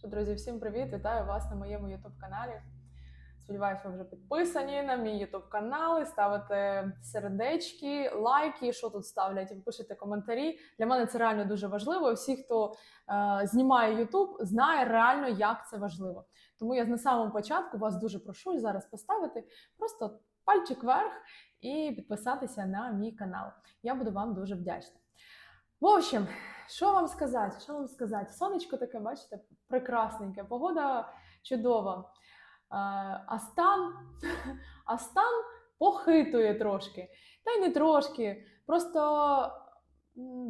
Що, друзі, всім привіт! Вітаю вас на моєму youtube каналі. Сподіваюсь, ви вже підписані на мій youtube канал, і ставите сердечки, лайки, що тут ставлять, і пишете коментарі. Для мене це реально дуже важливо. Всі, хто е, знімає YouTube, знає реально, як це важливо. Тому я на самому початку вас дуже прошу зараз поставити просто пальчик вверх і підписатися на мій канал. Я буду вам дуже вдячна. В общем, що вам сказати? Що вам сказати? Сонечко таке, бачите, прекрасненьке, погода чудова. Е, А стан, а стан похитує трошки. Та й не трошки. Просто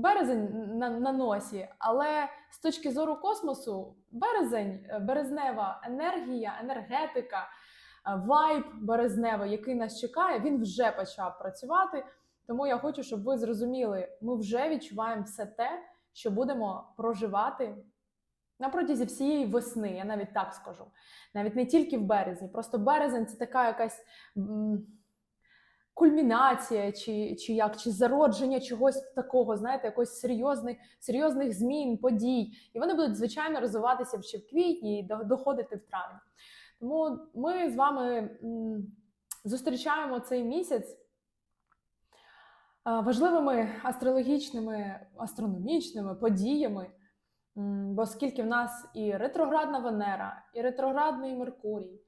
березень на, на носі. Але з точки зору космосу, березень, е, березнева енергія, енергетика, е, вайб березневий, який нас чекає, він вже почав працювати. Тому я хочу, щоб ви зрозуміли, ми вже відчуваємо все те, що будемо проживати на протязі всієї весни, я навіть так скажу. Навіть не тільки в березні. Просто березень це така якась кульмінація, чи, чи як, чи зародження чогось такого, знаєте, якось серйозних, серйозних змін, подій. І вони будуть, звичайно, розвиватися ще в квітні і доходити в травні. Тому ми з вами зустрічаємо цей місяць важливими астрологічними, астрономічними подіями. Бо оскільки в нас і ретроградна Венера, і ретроградний Меркурій,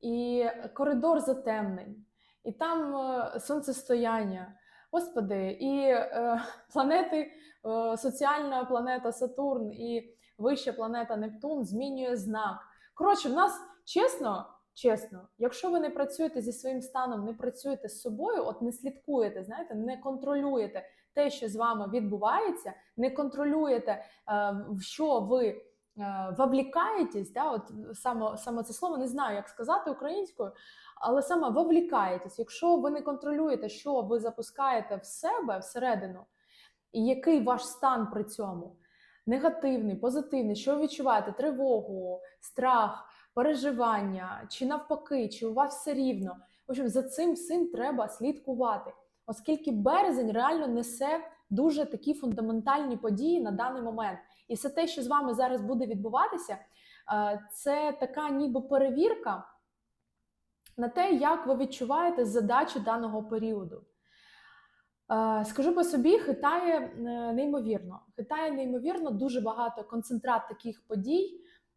і коридор затемнень, і там е, сонцестояння, господи, і е, планети, е, соціальна планета Сатурн і вища планета Нептун змінює знак. Коротше, в нас чесно, чесно, якщо ви не працюєте зі своїм станом, не працюєте з собою, от не слідкуєте, знаєте, не контролюєте те, що з вами відбувається, не контролюєте, е, в що ви е, вовлікаєтесь, да, от саме, саме це слово не знаю, як сказати українською, але саме вовлікаєтесь. Якщо ви не контролюєте, що ви запускаєте в себе всередину, і який ваш стан при цьому негативний, позитивний, що ви відчуваєте тривогу, страх, переживання, чи навпаки, чи у вас все рівно. В общем, за цим всім треба слідкувати, оскільки березень реально несе дуже такі фундаментальні події на даний момент. І все те, що з вами зараз буде відбуватися, е, це така ніби перевірка на те, як ви відчуваєте задачу даного періоду. Е, Скажу по собі, хитає е, неймовірно. Хитає неймовірно дуже багато концентрат таких подій,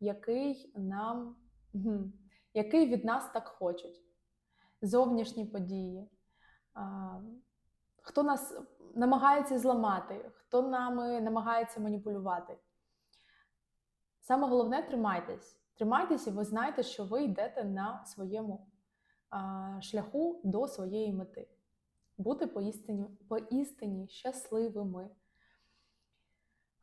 який нам який від нас так хочуть. Зовнішні події. Хто нас намагається зламати, хто нами намагається маніпулювати. Саме головне тримайтесь. Тримайтесь, і ви знаєте, що ви йдете на своєму шляху до своєї мети. Бути поістині, поістині щасливими.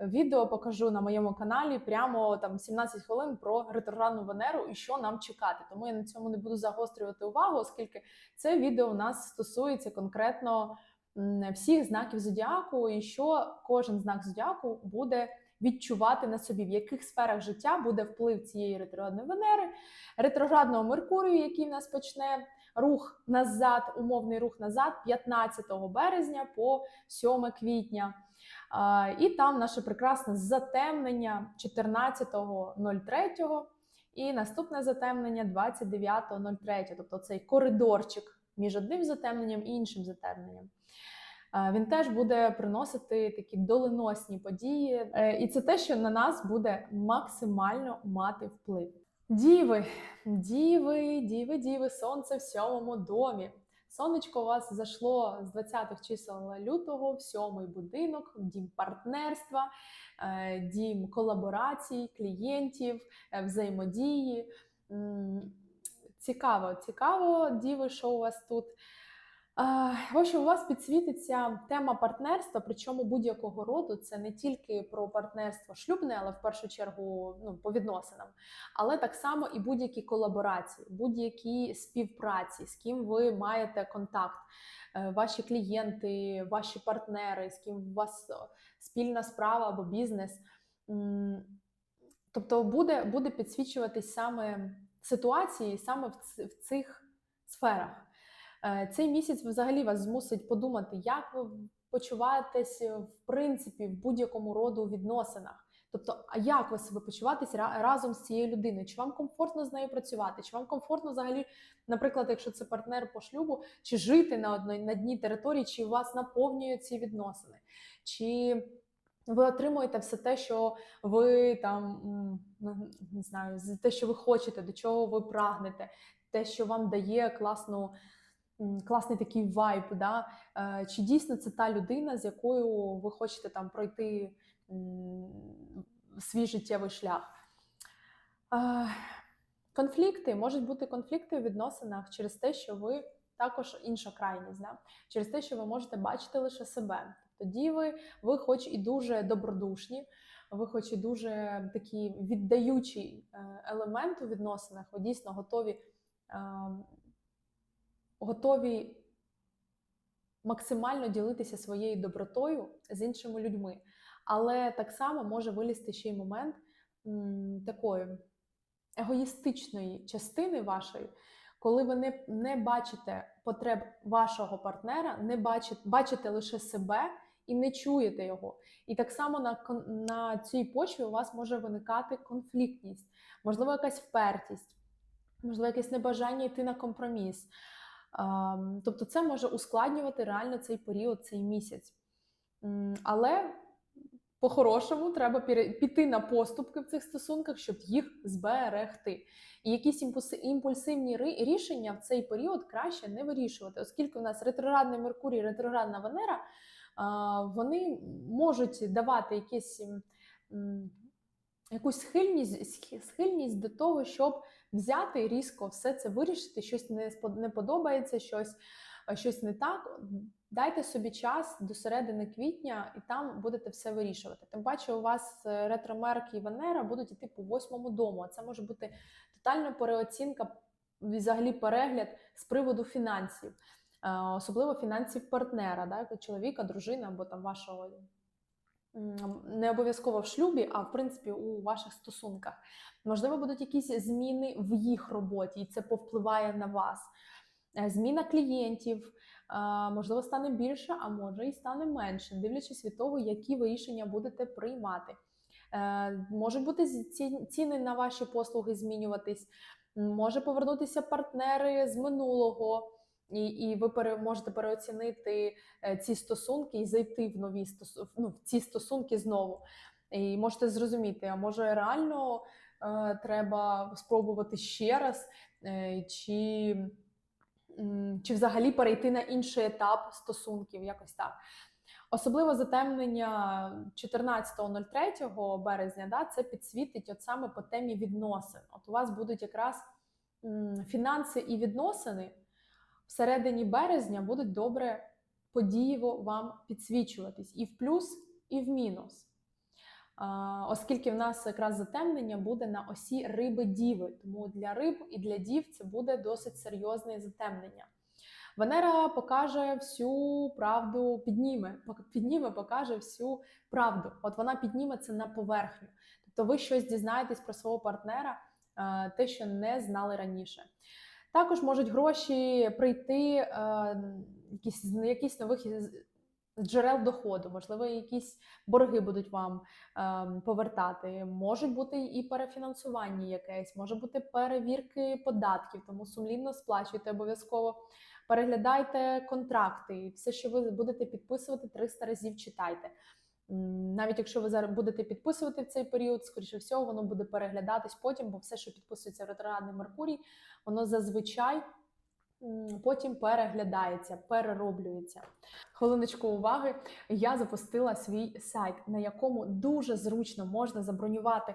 відео покажу на моєму каналі прямо там 17 хвилин про ретроградну Венеру і що нам чекати. Тому я на цьому не буду загострювати увагу, оскільки це відео у нас стосується конкретно всіх знаків зодіаку, і що кожен знак зодіаку буде відчувати на собі, в яких сферах життя буде вплив цієї ретроградної Венери, ретроградного Меркурію, який в нас почне рух назад, умовний рух назад 15 березня по 7 квітня. І там наше прекрасне затемнення 14.03 і наступне затемнення 29.03, тобто цей коридорчик між одним затемненням і іншим затемненням. Він теж буде приносити такі доленосні події, Е, і це те, що на нас буде максимально мати вплив. Діви, діви, діви, діви, сонце в сьомому домі. Сонечко у вас зайшло з 20-х чисел лютого в сьомий будинок, в дім партнерства, е, дім колаборацій, клієнтів, е, взаємодії. Цікаво, цікаво, діви, що у вас тут. В общем, у вас підсвітиться тема партнерства, причому будь-якого роду. Це не тільки про партнерство шлюбне, але в першу чергу ну, по відносинам, але так само і будь-які колаборації, будь-які співпраці, з ким ви маєте контакт, Е, ваші клієнти, ваші партнери, з ким у вас спільна справа або бізнес. Тобто буде, буде підсвічуватись саме ситуації саме в цих сферах. Е, Цей місяць взагалі вас змусить подумати, як ви почуваєтесь е, в принципі в будь-якому роду відносинах. Тобто, а як ви себе почуваєтесь разом з цією людиною? Чи вам комфортно з нею працювати? Чи вам комфортно взагалі, наприклад, якщо це партнер по шлюбу, чи жити на одній на одній території, чи вас наповнюють ці відносини? Чи ви отримуєте все те, що ви там ну, не знаю, те, що ви хочете, до чого ви прагнете, те, що вам дає класну, класний такий вайб, да? Е, чи дійсно це та людина, з якою ви хочете там пройти свій життєвий шлях? Е, Конфлікти можуть бути конфлікти у відносинах через те, що ви також інша крайність, да? через те, що ви можете бачити лише себе. Тоді ви, ви хоч і дуже добродушні, ви хоч і дуже такі віддаючий е, елемент у відносинах, ви дійсно готові, е, готові максимально ділитися своєю добротою з іншими людьми. Але так само може вилізти ще й момент м, такої егоїстичної частини вашої, коли ви не, не бачите потреб вашого партнера, не бачите, бачите лише себе і не чуєте його. І так само на, на цій почві у вас може виникати конфліктність, можливо, якась впертість, можливо, якесь небажання йти на компроміс. Ам, Тобто, це може ускладнювати реально цей період, цей місяць. Але по-хорошому треба піти на поступки в цих стосунках, щоб їх зберегти. І якісь імпульсивні рішення в цей період краще не вирішувати, оскільки у нас ретроградний Меркурій, ретроградна Венера, вони можуть давати якісь, якусь схильність, схильність до того, щоб взяти різко все це вирішити, щось не не подобається, щось, щось не так. Дайте собі час до середини квітня, і там будете все вирішувати. Тим паче, у вас е, ретромерк і Венера будуть йти по восьмому дому. А це може бути тотальна переоцінка, взагалі перегляд з приводу фінансів, Е, особливо фінансів партнера, да, чоловіка, дружини або там вашого не обов'язково в шлюбі, а в принципі у ваших стосунках. Можливо, будуть якісь зміни в їх роботі, і це повпливає на вас. Е, Зміна клієнтів, е, можливо, стане більше, а може і стане менше, дивлячись від того, які ви рішення будете приймати. Е, Можуть бути ціни на ваші послуги змінюватись, може повернутися партнери з минулого, І, і ви пере, можете переоцінити е, ці стосунки і зайти в нові стосу, ну, в ці стосунки знову. І можете зрозуміти, а може реально е, треба спробувати ще раз, е, чи, м, чи взагалі перейти на інший етап стосунків, якось так. Особливо затемнення 14.03 березня, да, це підсвітить от саме по темі відносин. От у вас будуть якраз м, фінанси і відносини всередині березня будуть добре подієво вам підсвічуватись і в плюс, і в мінус. Оскільки в нас якраз затемнення буде на осі риби діви, тому для риб і для дів це буде досить серйозне затемнення. Венера покаже всю правду, підніме, підніме, покаже всю правду. От вона підніме це на поверхню. Тобто ви щось дізнаєтесь про свого партнера, е, те, що не знали раніше. Також можуть гроші прийти е, якісь, з якісь нових джерел доходу, можливо, якісь борги будуть вам е, повертати. Можуть бути і перефінансування якесь, може бути перевірки податків, тому сумлінно сплачуйте обов'язково. Переглядайте контракти, все, що ви будете підписувати, 300 разів читайте. Навіть якщо ви зараз будете підписувати в цей період, скоріше всього, воно буде переглядатись потім, бо все, що підписується в ретроградний Меркурій, воно зазвичай потім переглядається, перероблюється. Хвилиночку уваги. Я запустила свій сайт, на якому дуже зручно можна забронювати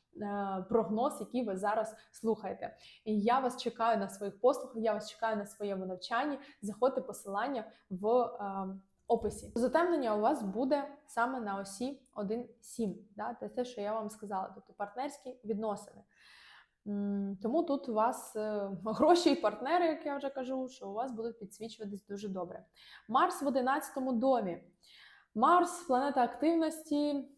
прогноз, який ви зараз слухаєте. І я вас чекаю на своїх послугах, я вас чекаю на своєму навчанні. Заходьте посилання в е, описі. Затемнення у вас буде саме на осі 1.7. Да? Це те, що я вам сказала, тобто партнерські відносини. Тому тут у вас е, гроші і партнери, як я вже кажу, що у вас будуть підсвічуватись дуже добре. Марс в 11 домі. Марс, планета активності,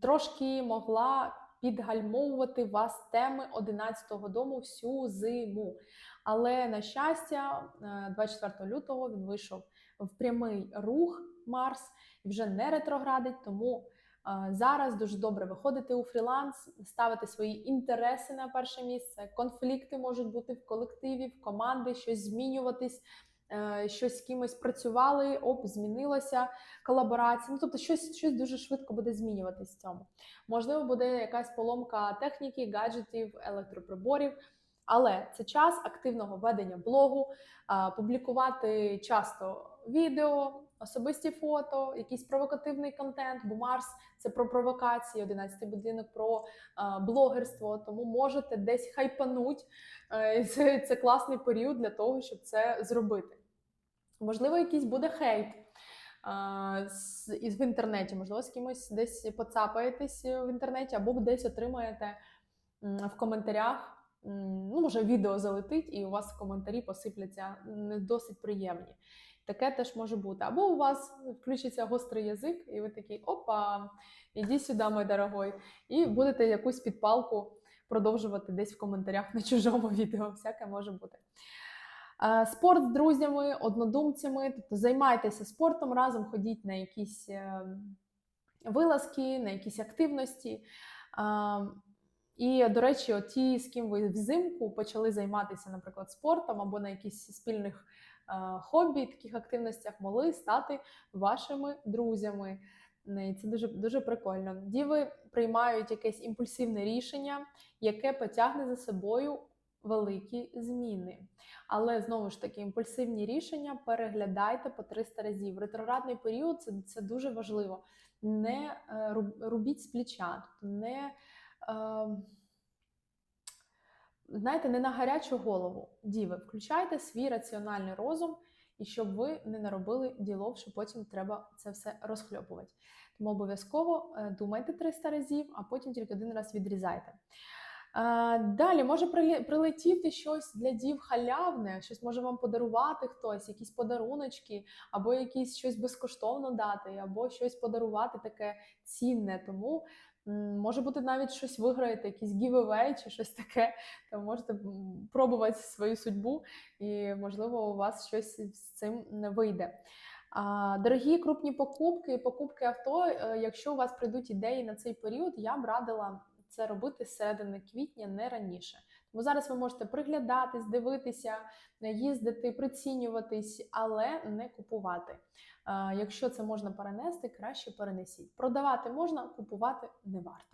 трошки могла підгальмовувати вас теми 11-го дому всю зиму. Але на щастя, е, 24 лютого він вийшов в прямий рух Марс і вже не ретроградить, тому е, зараз дуже добре виходити у фріланс, ставити свої інтереси на перше місце. Конфлікти можуть бути в колективі, в команди, щось змінюватись, е, щось з кимось працювали, оп, змінилося колаборація. Ну тобто, щось, щось дуже швидко буде змінюватись в цьому. Можливо, буде якась поломка техніки, гаджетів, електроприборів. Але це час активного ведення блогу, публікувати часто відео, особисті фото, якийсь провокативний контент, бо Марс це про провокації, 11 будинок про блогерство. Тому можете десь хайпануть. Е, Це, це класний період для того, щоб це зробити. Можливо, якийсь буде хейт. а, В інтернеті, можливо, з кимось десь поцапаєтесь в інтернеті, або десь отримаєте в коментарях ну, може, відео залетить, і у вас коментарі посипляться не досить приємні. Таке теж може бути. Або у вас включиться гострий язик, і ви такий опа, іди сюди, мой дорогой, і будете якусь підпалку продовжувати десь в коментарях на чужому відео. Всяке може бути. Е, Спорт з друзями, однодумцями, тобто займайтеся спортом разом, ходіть на якісь е, вилазки, на якісь активності. І, до речі, ті, з ким ви взимку почали займатися, наприклад, спортом або на якісь спільних е, хобі, таких активностях, могли стати вашими друзями. І це дуже, дуже прикольно. Діви приймають якесь імпульсивне рішення, яке потягне за собою великі зміни. Але знову ж таки, імпульсивні рішення переглядайте по 300 разів. Ретроградний період це, це дуже важливо. не е, робіть з плеча, тобто не. е, Знаєте, не на гарячу голову. Діви, включайте свій раціональний розум, і щоб ви не наробили ділов, що потім треба це все розхльопувати. Тому обов'язково е, думайте 300 разів, а потім тільки один раз відрізайте. Далі може прилетіти щось для дів халявне, щось може вам подарувати хтось, якісь подаруночки, або якісь щось безкоштовно дати, або щось подарувати таке цінне. Тому може бути навіть щось виграєте, якийсь giveaway чи щось таке. То можете пробувати свою судьбу, і можливо у вас щось з цим не вийде. Дорогі крупні покупки, покупки авто. е, Якщо у вас прийдуть ідеї на цей період, я б радила це робити з середини квітня, не раніше. Тому зараз ви можете приглядатись, дивитися, е, їздити, прицінюватись, але не купувати. Якщо це можна перенести, краще перенесіть. Продавати можна, купувати не варто.